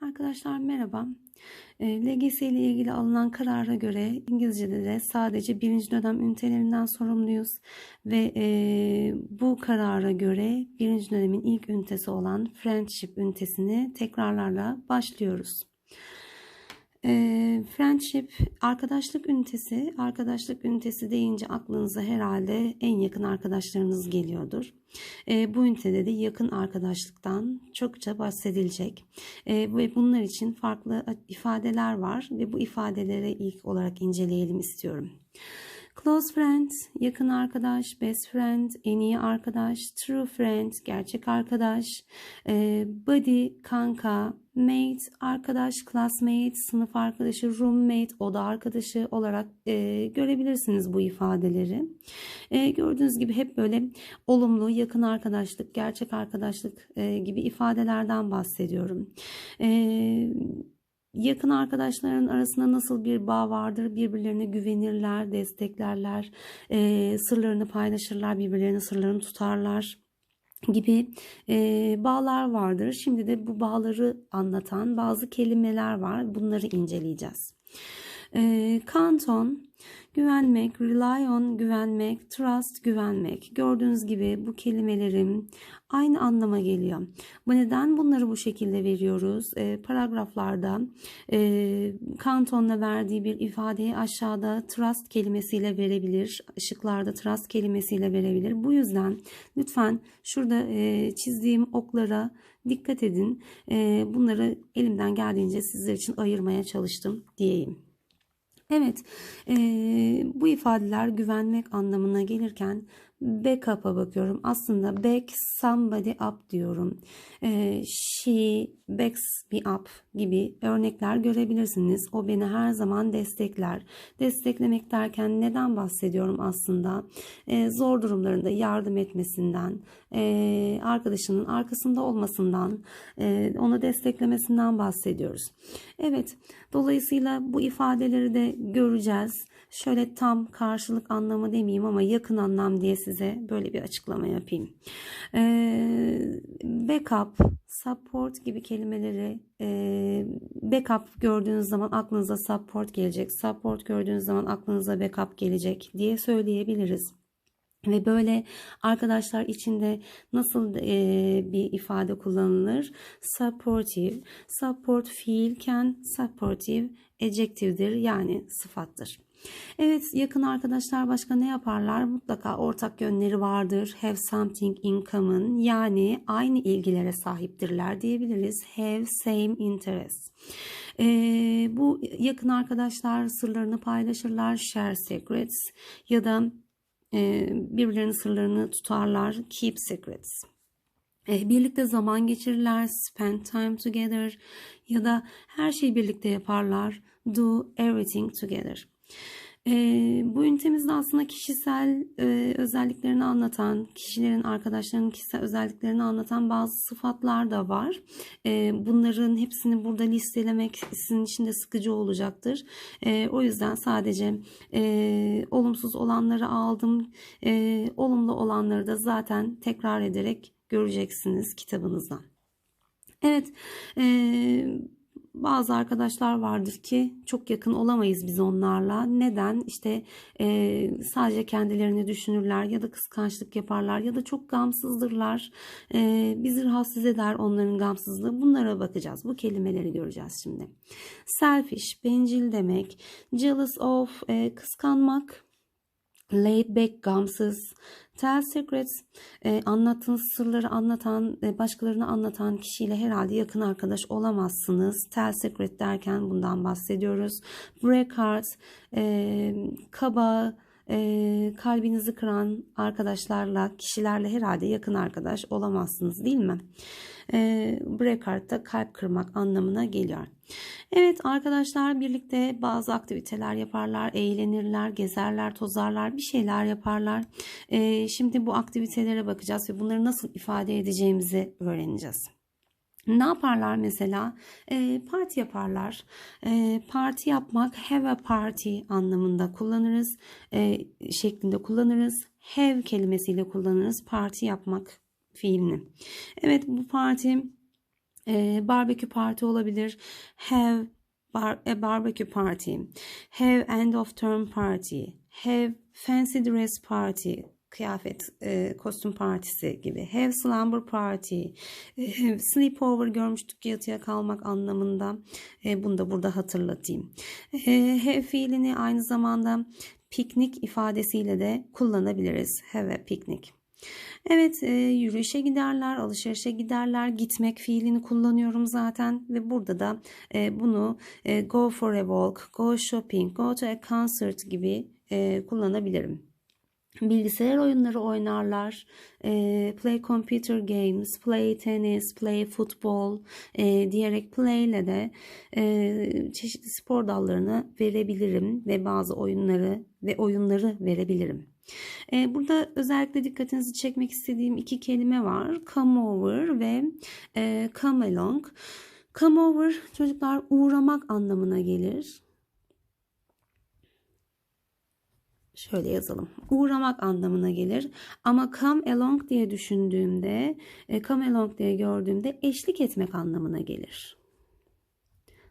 Arkadaşlar merhaba. E, LGS ile ilgili alınan karara göre İngilizce'de de sadece birinci dönem ünitelerinden sorumluyuz. Ve e, bu karara göre birinci dönemin ilk ünitesi olan Friendship ünitesini tekrarlarla başlıyoruz. E, friendship arkadaşlık ünitesi. Arkadaşlık ünitesi deyince aklınıza herhalde en yakın arkadaşlarınız geliyordur. E, bu ünitede de yakın arkadaşlıktan çokça bahsedilecek. E, ve bunlar için farklı ifadeler var ve bu ifadeleri ilk olarak inceleyelim istiyorum. Close friend, yakın arkadaş, best friend, en iyi arkadaş, true friend, gerçek arkadaş, e, buddy, kanka, mate, arkadaş, classmate, sınıf arkadaşı, roommate, oda arkadaşı olarak e, görebilirsiniz bu ifadeleri. E, gördüğünüz gibi hep böyle olumlu, yakın arkadaşlık, gerçek arkadaşlık gibi ifadelerden bahsediyorum. E, yakın arkadaşların arasında nasıl bir bağ vardır? Birbirlerine güvenirler, desteklerler, e, sırlarını paylaşırlar, birbirlerinin sırlarını tutarlar gibi e, bağlar vardır. Şimdi de bu bağları anlatan bazı kelimeler var. Bunları inceleyeceğiz. E, kanton Güvenmek, rely on, güvenmek, trust, güvenmek. Gördüğünüz gibi bu kelimelerim aynı anlama geliyor. Bu neden bunları bu şekilde veriyoruz? E, paragraflarda e, Kanton'la verdiği bir ifadeyi aşağıda trust kelimesiyle verebilir. Işıklarda trust kelimesiyle verebilir. Bu yüzden lütfen şurada e, çizdiğim oklara dikkat edin. E, bunları elimden geldiğince sizler için ayırmaya çalıştım diyeyim. Evet, e, bu ifadeler güvenmek anlamına gelirken backup'a bakıyorum. Aslında back somebody up diyorum. E, she backs me up gibi örnekler görebilirsiniz. O beni her zaman destekler. Desteklemek derken neden bahsediyorum aslında? E, zor durumlarında yardım etmesinden, e, arkadaşının arkasında olmasından, e, onu desteklemesinden bahsediyoruz. Evet, dolayısıyla bu ifadeleri de göreceğiz. Şöyle tam karşılık anlamı demeyeyim ama yakın anlam diye size böyle bir açıklama yapayım. Ee, backup, support gibi kelimeleri e, backup gördüğünüz zaman aklınıza support gelecek. Support gördüğünüz zaman aklınıza backup gelecek diye söyleyebiliriz. Ve böyle arkadaşlar içinde nasıl e, bir ifade kullanılır? Supportive. Support fiilken supportive adjective'dir yani sıfattır. Evet yakın arkadaşlar başka ne yaparlar? Mutlaka ortak yönleri vardır. Have something in common yani aynı ilgilere sahiptirler diyebiliriz. Have same interests. Ee, bu yakın arkadaşlar sırlarını paylaşırlar. Share secrets ya da e, birbirlerinin sırlarını tutarlar. Keep secrets. E, birlikte zaman geçirirler. Spend time together ya da her şeyi birlikte yaparlar. Do everything together. E, bu ünitemizde aslında kişisel e, özelliklerini anlatan, kişilerin, arkadaşlarının kişisel özelliklerini anlatan bazı sıfatlar da var. E, bunların hepsini burada listelemek sizin için de sıkıcı olacaktır. E, o yüzden sadece e, olumsuz olanları aldım. E, olumlu olanları da zaten tekrar ederek göreceksiniz kitabınızdan. Evet, e, bazı arkadaşlar vardır ki çok yakın olamayız biz onlarla. Neden? İşte e, sadece kendilerini düşünürler ya da kıskançlık yaparlar ya da çok gamsızdırlar. E, bizi rahatsız eder onların gamsızlığı. Bunlara bakacağız. Bu kelimeleri göreceğiz şimdi. Selfish, bencil demek. Jealous of, e, kıskanmak laid back, gamsız, tell secrets, e, anlattığınız sırları anlatan, e, başkalarına anlatan kişiyle herhalde yakın arkadaş olamazsınız. Tell secret derken bundan bahsediyoruz. Break heart, e, kaba, e, kalbinizi kıran arkadaşlarla, kişilerle herhalde yakın arkadaş olamazsınız değil mi? E, break heart da kalp kırmak anlamına geliyor. Evet arkadaşlar birlikte bazı aktiviteler yaparlar, eğlenirler, gezerler, tozarlar, bir şeyler yaparlar. E, şimdi bu aktivitelere bakacağız ve bunları nasıl ifade edeceğimizi öğreneceğiz. Ne yaparlar mesela? E, parti yaparlar. E, parti yapmak have a party anlamında kullanırız. E, şeklinde kullanırız. Have kelimesiyle kullanırız. Parti yapmak fiilini. Evet bu parti E, barbecue party olabilir. Have bar, a barbecue party. Have end of term party. Have fancy dress party kıyafet, e, kostüm partisi gibi. Have slumber party, e, sleepover görmüştük yatıya kalmak anlamında. E, bunu da burada hatırlatayım. E, have fiilini aynı zamanda piknik ifadesiyle de kullanabiliriz. Have a picnic. Evet e, yürüyüşe giderler, alışverişe giderler, gitmek fiilini kullanıyorum zaten ve burada da e, bunu e, go for a walk, go shopping, go to a concert gibi e, kullanabilirim. Bilgisayar oyunları oynarlar, e, play computer games, play tennis, play football e, diyerek play ile de e, çeşitli spor dallarını verebilirim ve bazı oyunları ve oyunları verebilirim. E, burada özellikle dikkatinizi çekmek istediğim iki kelime var. Come over ve e, come along. Come over çocuklar uğramak anlamına gelir. Şöyle yazalım. Uğramak anlamına gelir. Ama come along diye düşündüğümde, e, come along diye gördüğümde eşlik etmek anlamına gelir.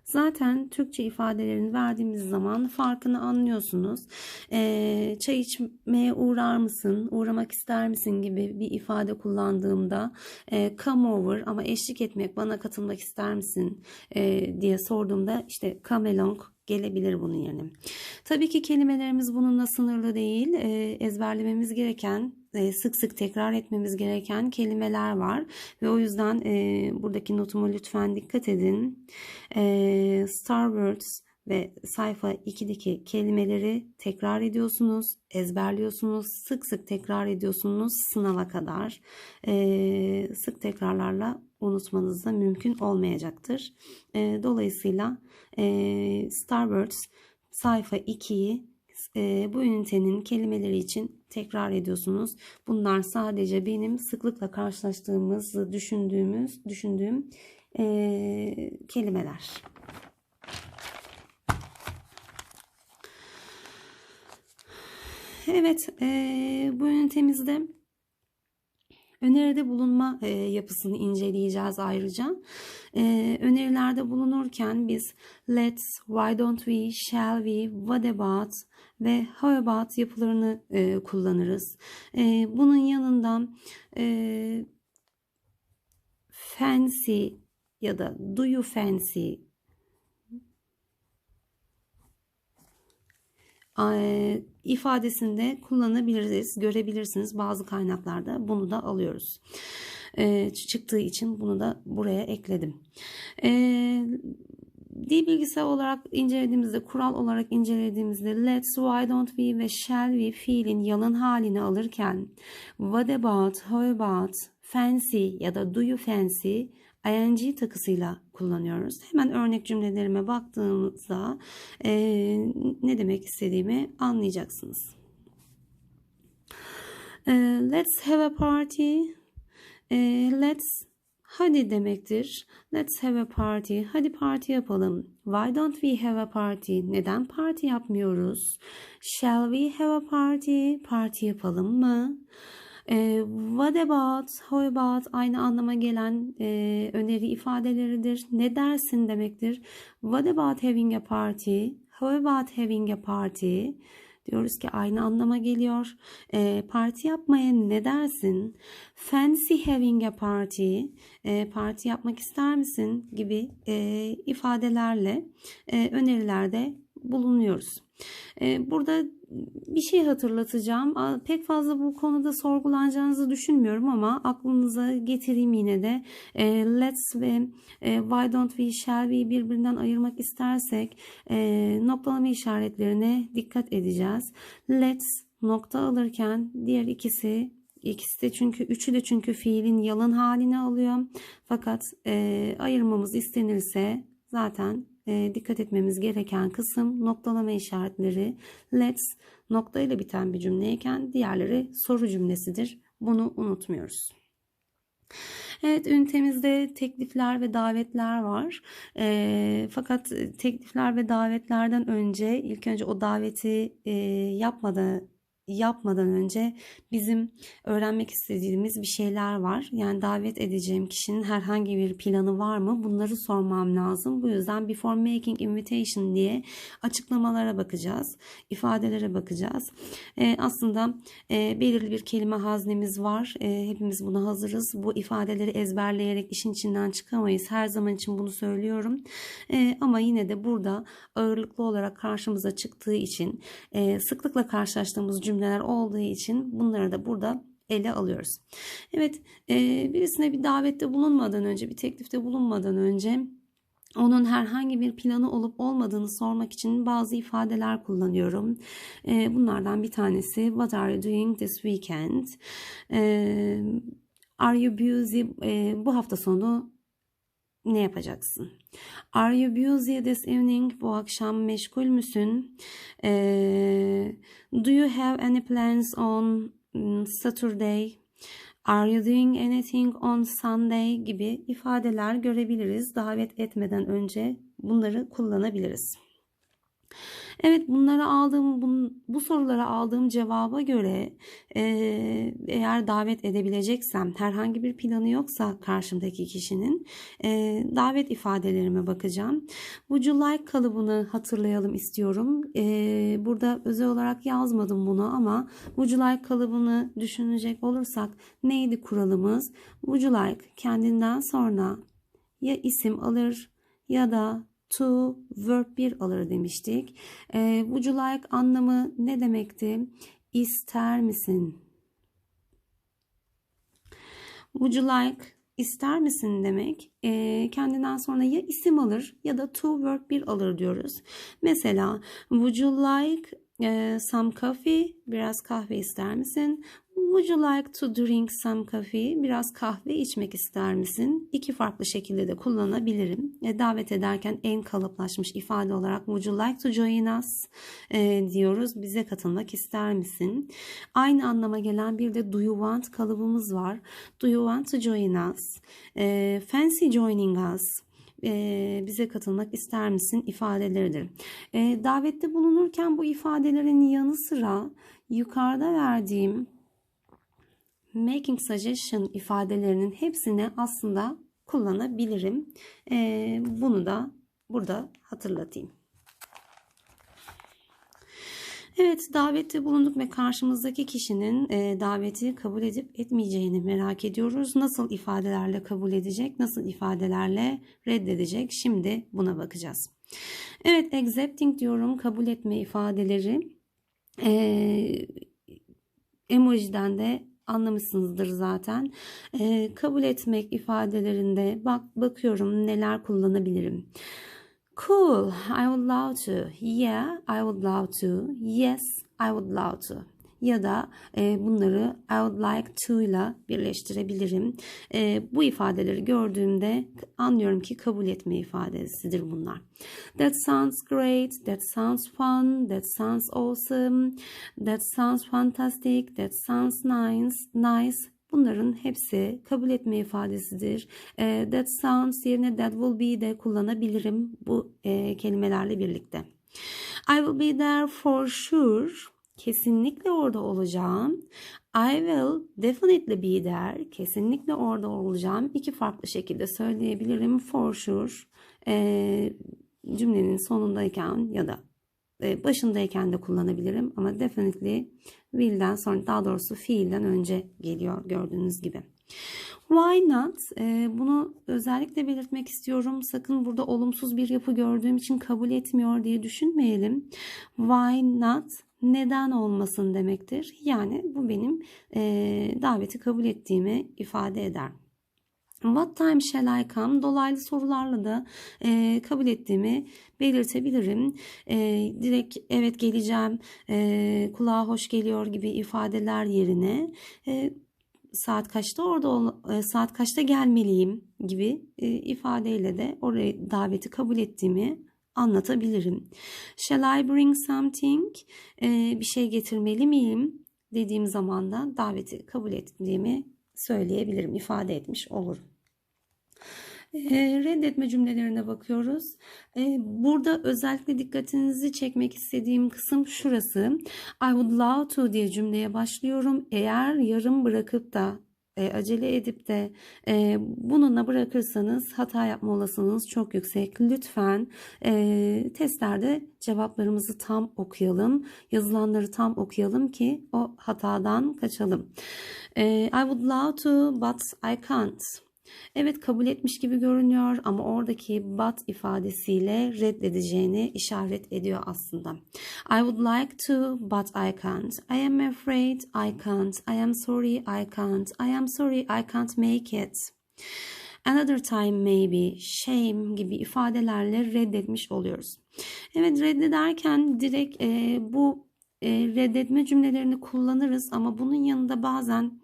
Zaten Türkçe ifadelerini verdiğimiz zaman farkını anlıyorsunuz. E, çay içmeye uğrar mısın, uğramak ister misin gibi bir ifade kullandığımda e, come over ama eşlik etmek, bana katılmak ister misin e, diye sorduğumda işte come along gelebilir bunun yerine. Tabii ki kelimelerimiz bununla sınırlı değil. E, ezberlememiz gereken, e, sık sık tekrar etmemiz gereken kelimeler var. Ve o yüzden e, buradaki notuma lütfen dikkat edin. E, Starwords ve sayfa 2'deki kelimeleri tekrar ediyorsunuz, ezberliyorsunuz, sık sık tekrar ediyorsunuz sınava kadar. E, sık tekrarlarla unutmanız da mümkün olmayacaktır. E, dolayısıyla e, Starwords sayfa 2'yi e, bu ünitenin kelimeleri için tekrar ediyorsunuz. Bunlar sadece benim sıklıkla karşılaştığımız, düşündüğümüz, düşündüğüm e, kelimeler. Evet, e, bu ünitemizde öneride bulunma e, yapısını inceleyeceğiz ayrıca. E, önerilerde bulunurken biz let's, why don't we, shall we, what about ve how about yapılarını e, kullanırız. E, bunun yanında e, fancy ya da do you fancy ifadesinde kullanabiliriz, görebilirsiniz. Bazı kaynaklarda bunu da alıyoruz. çıktığı için bunu da buraya ekledim. dil bilgisi olarak incelediğimizde, kural olarak incelediğimizde let's, why don't we ve shall we fiilin yalın halini alırken what about, how about, fancy ya da do you fancy ing takısıyla kullanıyoruz. Hemen örnek cümlelerime baktığımızda e, ne demek istediğimi anlayacaksınız. E, let's have a party. E, let's hadi demektir. Let's have a party. Hadi parti yapalım. Why don't we have a party? Neden parti yapmıyoruz? Shall we have a party? Parti yapalım mı? E, what about, how about aynı anlama gelen e, öneri ifadeleridir. Ne dersin demektir. What about having a party? How about having a party? Diyoruz ki aynı anlama geliyor. E, parti yapmaya ne dersin? Fancy having a party. E, parti yapmak ister misin? Gibi e, ifadelerle e, önerilerde bulunuyoruz. E, burada bir şey hatırlatacağım. Pek fazla bu konuda sorgulanacağınızı düşünmüyorum ama aklınıza getireyim yine de. E, let's ve e, why don't we, shall we birbirinden ayırmak istersek e, noktalama işaretlerine dikkat edeceğiz. Let's nokta alırken diğer ikisi İkisi de çünkü üçü de çünkü fiilin yalın halini alıyor. Fakat e, ayırmamız istenirse zaten e, dikkat etmemiz gereken kısım noktalama işaretleri let's nokta ile biten bir cümleyken diğerleri soru cümlesidir. Bunu unutmuyoruz. Evet ünitemizde teklifler ve davetler var. E, fakat teklifler ve davetlerden önce ilk önce o daveti e, yapmadan yapmadan önce bizim öğrenmek istediğimiz bir şeyler var. Yani davet edeceğim kişinin herhangi bir planı var mı? Bunları sormam lazım. Bu yüzden before making invitation diye açıklamalara bakacağız. ifadelere bakacağız. Ee, aslında e, belirli bir kelime haznemiz var. E, hepimiz buna hazırız. Bu ifadeleri ezberleyerek işin içinden çıkamayız. Her zaman için bunu söylüyorum. E, ama yine de burada ağırlıklı olarak karşımıza çıktığı için e, sıklıkla karşılaştığımız cümleler olduğu için bunları da burada ele alıyoruz. Evet e, birisine bir davette bulunmadan önce bir teklifte bulunmadan önce onun herhangi bir planı olup olmadığını sormak için bazı ifadeler kullanıyorum. E, bunlardan bir tanesi What are you doing this weekend? E, are you busy? Bu hafta sonu ne yapacaksın? Are you busy this evening? Bu akşam meşgul müsün? Ee, do you have any plans on mm, Saturday? Are you doing anything on Sunday? gibi ifadeler görebiliriz. Davet etmeden önce bunları kullanabiliriz. Evet bunları aldığım bu, bu sorulara aldığım cevaba göre e, eğer davet edebileceksem herhangi bir planı yoksa karşımdaki kişinin e, davet ifadelerime bakacağım. Would you kalıbını hatırlayalım istiyorum. E, burada özel olarak yazmadım bunu ama would you kalıbını düşünecek olursak neydi kuralımız? Would you kendinden sonra ya isim alır ya da to verb 1 alır demiştik. E, would you like anlamı ne demekti? İster misin? Would you like ister misin demek e, kendinden sonra ya isim alır ya da to verb 1 alır diyoruz. Mesela would you like e, some coffee biraz kahve ister misin? Would you like to drink some coffee? Biraz kahve içmek ister misin? İki farklı şekilde de kullanabilirim. E, davet ederken en kalıplaşmış ifade olarak Would you like to join us? E, diyoruz. Bize katılmak ister misin? Aynı anlama gelen bir de do you want kalıbımız var. Do you want to join us? E, fancy joining us? bize katılmak ister misin ifadeleridir. Davette bulunurken bu ifadelerin yanı sıra yukarıda verdiğim making suggestion ifadelerinin hepsini aslında kullanabilirim. Ee, bunu da burada hatırlatayım. Evet davette bulunduk ve karşımızdaki kişinin e, daveti kabul edip etmeyeceğini merak ediyoruz. Nasıl ifadelerle kabul edecek, nasıl ifadelerle reddedecek? Şimdi buna bakacağız. Evet accepting diyorum kabul etme ifadeleri. E, emojiden de anlamışsınızdır zaten. E, kabul etmek ifadelerinde bak bakıyorum neler kullanabilirim. Cool, I would love to. Yeah, I would love to. Yes, I would love to ya da e, bunları I would like to ile birleştirebilirim. E, bu ifadeleri gördüğümde anlıyorum ki kabul etme ifadesidir bunlar. That sounds great, that sounds fun, that sounds awesome, that sounds fantastic, that sounds nice, nice. Bunların hepsi kabul etme ifadesidir. E, that sounds yerine that will be de kullanabilirim bu e, kelimelerle birlikte. I will be there for sure kesinlikle orada olacağım. I will definitely be there. Kesinlikle orada olacağım. İki farklı şekilde söyleyebilirim. For sure e, cümlenin sonundayken ya da e, başındayken de kullanabilirim. Ama definitely will'den sonra daha doğrusu fiilden önce geliyor gördüğünüz gibi. Why not? E, bunu özellikle belirtmek istiyorum. Sakın burada olumsuz bir yapı gördüğüm için kabul etmiyor diye düşünmeyelim. Why not? Neden olmasın demektir. Yani bu benim e, daveti kabul ettiğimi ifade eder. What time shall I come? Dolaylı sorularla da e, kabul ettiğimi belirtebilirim. E, direkt evet geleceğim, e, kulağa hoş geliyor gibi ifadeler yerine e, saat kaçta orada e, saat kaçta gelmeliyim gibi e, ifadeyle de orayı daveti kabul ettiğimi anlatabilirim. Shall I bring something? Ee, bir şey getirmeli miyim? Dediğim zaman da daveti kabul ettiğimi söyleyebilirim, ifade etmiş olurum. Eee, reddetme cümlelerine bakıyoruz. Eee, burada özellikle dikkatinizi çekmek istediğim kısım şurası. I would love to diye cümleye başlıyorum. Eğer yarım bırakıp da e, acele edip de e, bununla bırakırsanız hata yapma olasılığınız çok yüksek. Lütfen e, testlerde cevaplarımızı tam okuyalım. Yazılanları tam okuyalım ki o hatadan kaçalım. E, I would love to but I can't. Evet kabul etmiş gibi görünüyor ama oradaki but ifadesiyle reddedeceğini işaret ediyor aslında. I would like to but I can't. I am afraid I can't. I am sorry I can't. I am sorry I can't make it. Another time maybe, shame gibi ifadelerle reddetmiş oluyoruz. Evet reddederken direkt e, bu e, reddetme cümlelerini kullanırız ama bunun yanında bazen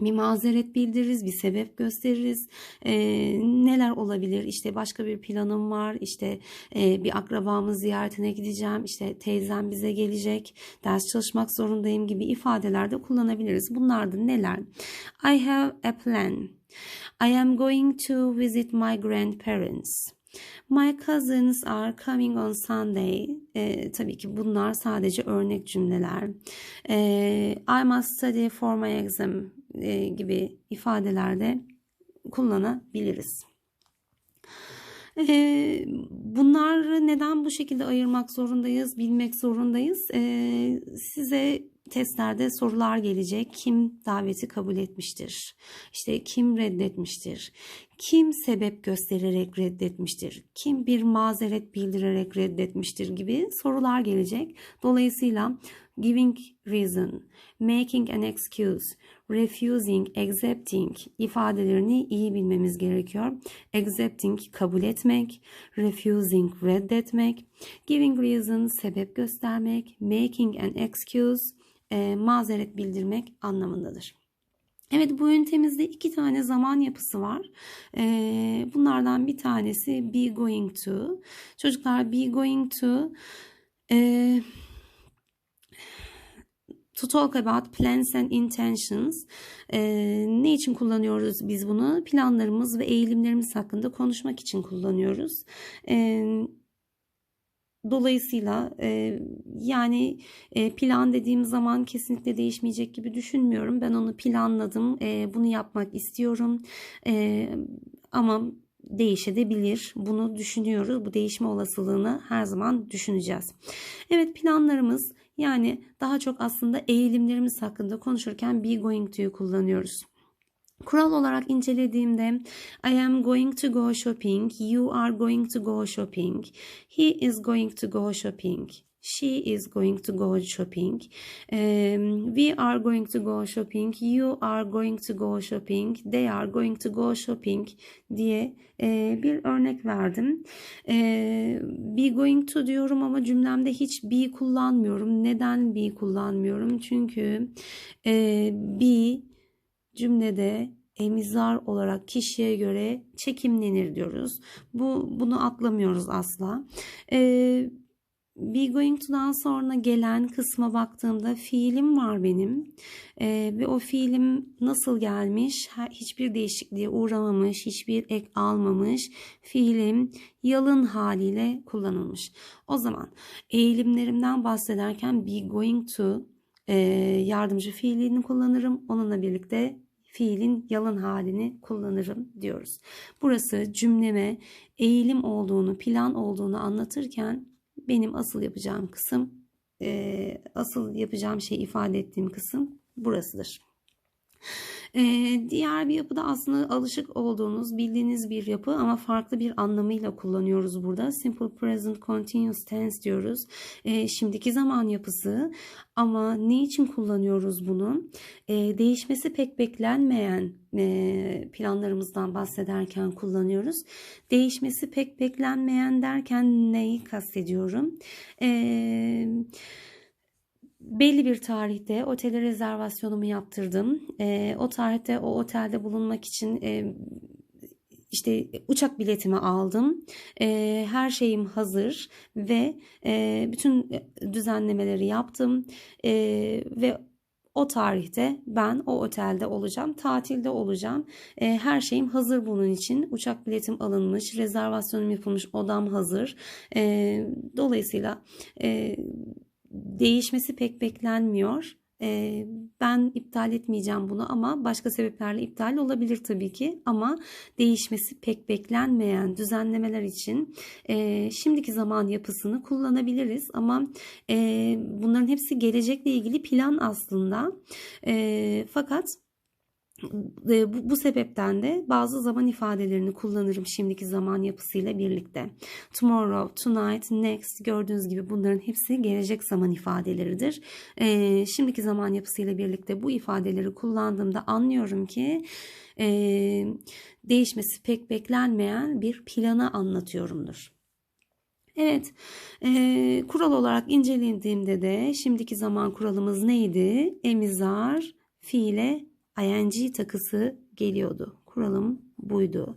bir mazeret bildiririz, bir sebep gösteririz. E, neler olabilir? İşte başka bir planım var. İşte e, bir akrabamın ziyaretine gideceğim. İşte teyzem bize gelecek. Ders çalışmak zorundayım gibi ifadeler de kullanabiliriz. Bunlar da neler? I have a plan. I am going to visit my grandparents. My cousins are coming on Sunday. E, tabii ki bunlar sadece örnek cümleler. E, I must study for my exam e, gibi ifadelerde kullanabiliriz. E, bunları neden bu şekilde ayırmak zorundayız, bilmek zorundayız? E, size testlerde sorular gelecek. Kim daveti kabul etmiştir? İşte kim reddetmiştir? Kim sebep göstererek reddetmiştir? Kim bir mazeret bildirerek reddetmiştir gibi sorular gelecek. Dolayısıyla giving reason, making an excuse, refusing, accepting ifadelerini iyi bilmemiz gerekiyor. Accepting kabul etmek, refusing reddetmek, giving reason sebep göstermek, making an excuse e, mazeret bildirmek anlamındadır. Evet bu ünitemizde iki tane zaman yapısı var. E, bunlardan bir tanesi be going to. Çocuklar be going to e, to talk about plans and intentions. E, ne için kullanıyoruz biz bunu? Planlarımız ve eğilimlerimiz hakkında konuşmak için kullanıyoruz. E, Dolayısıyla e, yani e, plan dediğim zaman kesinlikle değişmeyecek gibi düşünmüyorum. Ben onu planladım, e, bunu yapmak istiyorum e, ama değişebilir. Bunu düşünüyoruz. Bu değişme olasılığını her zaman düşüneceğiz. Evet planlarımız yani daha çok aslında eğilimlerimiz hakkında konuşurken be going to'yu kullanıyoruz. Kural olarak incelediğimde I am going to go shopping, you are going to go shopping, he is going to go shopping, she is going to go shopping, um, we are going to go shopping, you are going to go shopping, they are going to go shopping. diye e, bir örnek verdim. E, be going to diyorum ama cümlemde hiç be kullanmıyorum. Neden be kullanmıyorum? Çünkü e, be cümlede emizar olarak kişiye göre çekimlenir diyoruz. Bu bunu atlamıyoruz asla. Ee, Be going to'dan sonra gelen kısma baktığımda fiilim var benim ee, ve o fiilim nasıl gelmiş hiçbir değişikliğe uğramamış hiçbir ek almamış fiilim yalın haliyle kullanılmış. O zaman eğilimlerimden bahsederken be going to e, yardımcı fiilini kullanırım onunla birlikte fiilin yalın halini kullanırım diyoruz. Burası cümleme eğilim olduğunu, plan olduğunu anlatırken benim asıl yapacağım kısım, e, asıl yapacağım şey ifade ettiğim kısım burasıdır. Ee, diğer bir yapı da aslında alışık olduğunuz, bildiğiniz bir yapı ama farklı bir anlamıyla kullanıyoruz burada. Simple Present Continuous Tense diyoruz. Ee, şimdiki zaman yapısı ama ne için kullanıyoruz bunu? Ee, değişmesi pek beklenmeyen e, planlarımızdan bahsederken kullanıyoruz. Değişmesi pek beklenmeyen derken neyi kastediyorum? Eee belli bir tarihte otele rezervasyonumu yaptırdım. E, o tarihte o otelde bulunmak için e, işte uçak biletimi aldım. E, her şeyim hazır ve e, bütün düzenlemeleri yaptım e, ve o tarihte ben o otelde olacağım, tatilde olacağım. E, her şeyim hazır bunun için. Uçak biletim alınmış, rezervasyonum yapılmış, odam hazır. E, dolayısıyla e, değişmesi pek beklenmiyor. E, ben iptal etmeyeceğim bunu ama başka sebeplerle iptal olabilir tabii ki. Ama değişmesi pek beklenmeyen düzenlemeler için e, şimdiki zaman yapısını kullanabiliriz. Ama e, bunların hepsi gelecekle ilgili plan aslında. E, fakat bu, bu sebepten de bazı zaman ifadelerini kullanırım şimdiki zaman yapısıyla birlikte. Tomorrow, tonight, next gördüğünüz gibi bunların hepsi gelecek zaman ifadeleridir. E, şimdiki zaman yapısıyla birlikte bu ifadeleri kullandığımda anlıyorum ki e, değişmesi pek beklenmeyen bir planı anlatıyorumdur. Evet, e, kural olarak incelediğimde de şimdiki zaman kuralımız neydi? Emizar, fiile ing takısı geliyordu. Kuralım buydu.